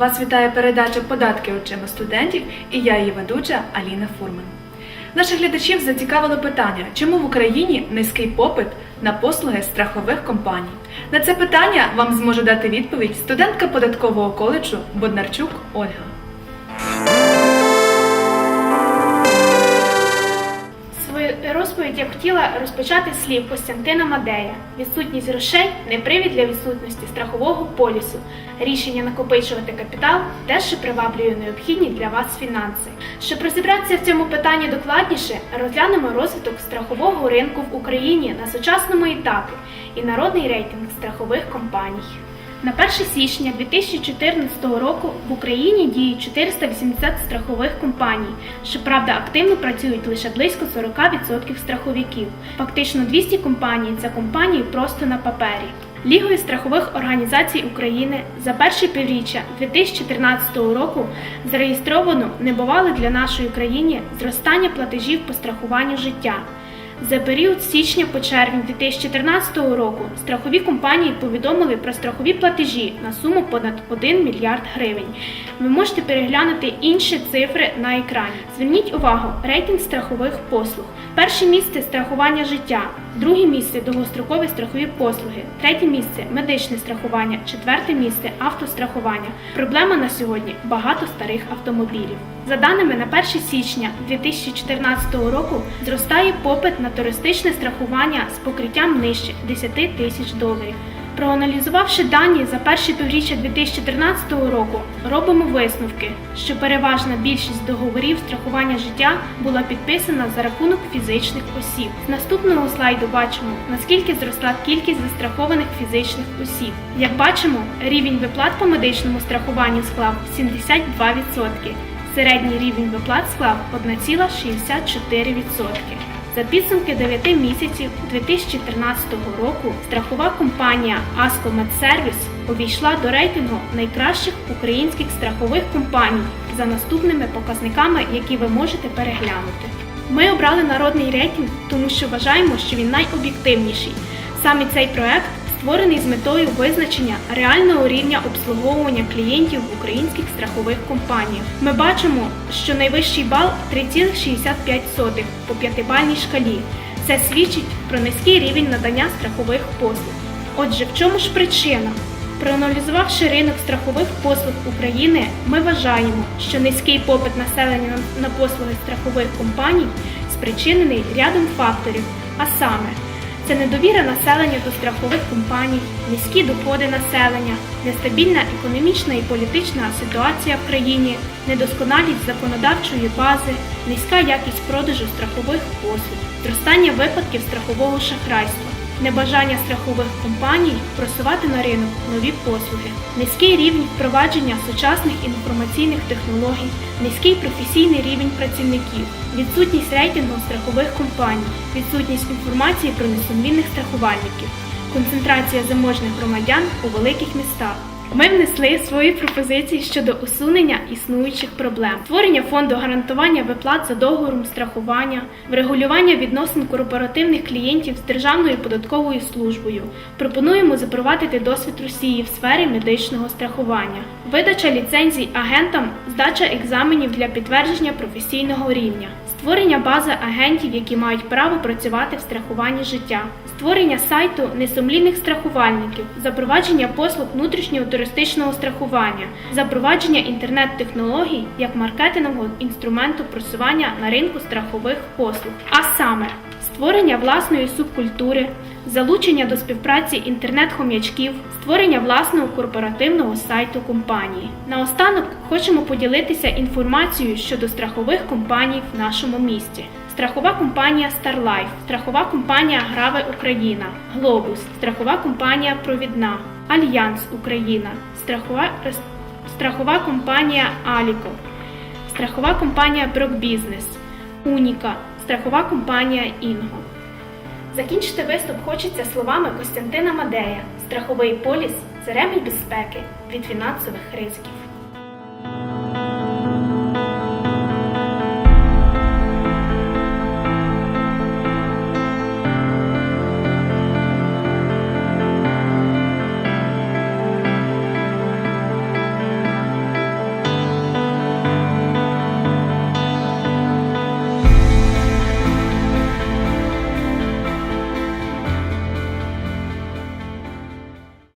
Вас вітає передача Податки очима студентів і я її ведуча Аліна Фурман. Наших глядачів зацікавило питання, чому в Україні низький попит на послуги страхових компаній. На це питання вам зможе дати відповідь студентка податкового коледжу Боднарчук Ольга. Розповідь я хотіла розпочати слів Костянтина Мадея. Відсутність грошей не привід для відсутності страхового полісу. Рішення накопичувати капітал теж приваблює необхідні для вас фінанси. Щоб розібратися в цьому питанні докладніше, розглянемо розвиток страхового ринку в Україні на сучасному етапі і народний рейтинг страхових компаній. На 1 січня 2014 року в Україні діє 480 страхових компаній. Щоправда, активно працюють лише близько 40% страховиків. Фактично 200 компаній це компанії просто на папері. Лігою страхових організацій України за перше півріччя 2014 року зареєстровано небувале для нашої країни зростання платежів по страхуванню життя. За період з січня по червень 2014 року страхові компанії повідомили про страхові платежі на суму понад 1 мільярд гривень. Ви можете переглянути інші цифри на екрані. Зверніть увагу, рейтинг страхових послуг. Перше місце страхування життя, друге місце довгострокові страхові послуги, третє місце медичне страхування, четверте місце автострахування. Проблема на сьогодні багато старих автомобілів. За даними на 1 січня 2014 року зростає попит на туристичне страхування з покриттям нижче 10 тисяч доларів. Проаналізувавши дані за перше півріччя 2013 року, робимо висновки, що переважна більшість договорів страхування життя була підписана за рахунок фізичних осіб. З наступного слайду бачимо, наскільки зросла кількість застрахованих фізичних осіб. Як бачимо, рівень виплат по медичному страхуванню склав 72%. Середній рівень виплат склав 1,64%. За підсумки 9 місяців 2013 року страхова компанія Аско Медсервіс увійшла до рейтингу найкращих українських страхових компаній за наступними показниками, які ви можете переглянути. Ми обрали народний рейтинг, тому що вважаємо, що він найоб'єктивніший. Саме цей проект створений з метою визначення реального рівня обслуговування клієнтів в українських страхових компаніях. Ми бачимо, що найвищий бал 3,65 по п'ятибальній шкалі. Це свідчить про низький рівень надання страхових послуг. Отже, в чому ж причина? Проаналізувавши ринок страхових послуг України, ми вважаємо, що низький попит населення на послуги страхових компаній спричинений рядом факторів, а саме це недовіра населення до страхових компаній, низькі доходи населення, нестабільна економічна і політична ситуація в країні, недосконалість законодавчої бази, низька якість продажу страхових послуг, зростання випадків страхового шахрайства. Небажання страхових компаній просувати на ринок нові послуги, низький рівень впровадження сучасних інформаційних технологій, низький професійний рівень працівників, відсутність рейтингу страхових компаній, відсутність інформації про несумлінних страхувальників, концентрація заможних громадян у великих містах. Ми внесли свої пропозиції щодо усунення існуючих проблем, створення фонду гарантування виплат за договором страхування, врегулювання відносин корпоративних клієнтів з Державною податковою службою. Пропонуємо запровадити досвід Росії в сфері медичного страхування, видача ліцензій агентам, здача екзаменів для підтвердження професійного рівня. Створення бази агентів, які мають право працювати в страхуванні життя, створення сайту несумлінних страхувальників, запровадження послуг внутрішнього туристичного страхування, запровадження інтернет-технологій як маркетингового інструменту просування на ринку страхових послуг, а саме створення власної субкультури, залучення до співпраці інтернет-хом'ячків, створення власного корпоративного сайту компанії. Наостанок хочемо поділитися інформацією щодо страхових компаній в нашому місті. Страхова компанія StarLife, страхова компанія Граве Україна, Глобус, страхова компанія Провідна, Альянс Україна, страхова, страхова компанія Аліко, страхова компанія Брокбізнес, Уніка, страхова компанія Інго. Закінчити виступ хочеться словами Костянтина Мадея. Страховий поліс це ремінь безпеки від фінансових ризиків.